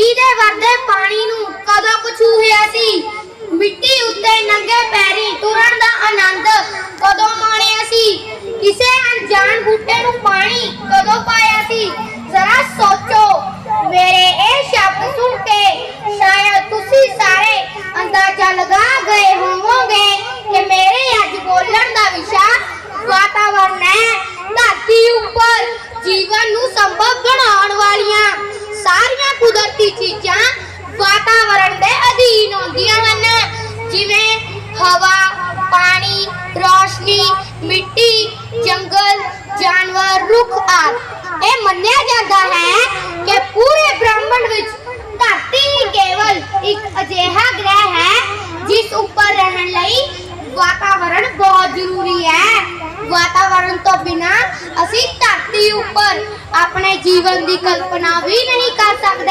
ਮੀਂਹ ਦੇ ਵਰਦੇ ਪਾਣੀ ਨੂੰ ਕਦੋਂ ਕੁ ਸੀ? ਮਿੱਟੀ ਉੱਤੇ ਨੰਗੇ ਪੈਰੀ ਤੁਰਨ ਦਾ ਆਨੰਦ ਕਦੋਂ ਮਾਣਿਆ ਸੀ? ਕਿਸੇ ਅਣਜਾਣ ਬੂਟੇ ਨੂੰ ਪਾਣੀ ਕਦੋਂ ਪਾਇਆ ਸੀ? ਜ਼ਰਾ ਸੋਚੋ। ਮੇਰੇ ਇਹ ਸ਼ਬਦ ਸੁਣ ਕੇ ਸ਼ਾਇਦ ਤੁਸੀਂ ਸਾਰੇ ਅੰਦਾਜ਼ਾ ਲਗਾ ਗਏ ਹੋਵੋਗੇ ਕਿ ਮੇਰੇ ਅੱਜ ਬੋਲਣ ਦਾ ਵਿਸ਼ਾ ਵਾਤਾਵਰਣ ਹੈ। ਧਰਤੀ ਉੱਪਰ ਜੀਵਨ ਨੂੰ ਸੰਭਵ ਕੁਦਰਤੀ ਚੀਜ਼ਾਂ ਵਾਤਾਵਰਣ ਦੇ ਅਧੀਨ ਆਉਂਦੀਆਂ ਹਨ। ਜਿਵੇਂ ਹਵਾ, ਪਾਣੀ, ਰੋਸ਼ਨੀ, ਮਿੱਟੀ, ਜੰਗਲ, ਜਾਨਵਰ, ਰੁੱਖ ਆਦਿ। ਇਹ ਮੰਨਿਆ ਜਾਂਦਾ ਹੈ ਕਿ ਪੂਰੇ ਬ੍ਰਹਿਮੰਡ ਵਿੱਚ ਧਰਤੀ ਕੇਵਲ ਇੱਕ ਅਜਿਹਾ ਗ੍ਰਹਿ ਹੈ, ਜਿਸ ਉੱਪਰ ਰਹਿਣ ਲਈ ਵਾਤਾਵਰਣ ਬਹੁਤ ਜ਼ਰੂਰੀ ਹੈ। ਵਾਤਾਵਰਣ ਤੋਂ ਬਿਨਾ ਅਸੀਂ ਧਰਤੀ ਉੱਪਰ ਆਪਣੇ ਜੀਵਨ ਦੀ ਕਲਪਨਾ ਵੀ ਨਹੀਂ ਕਰ ਸਕਦੇ।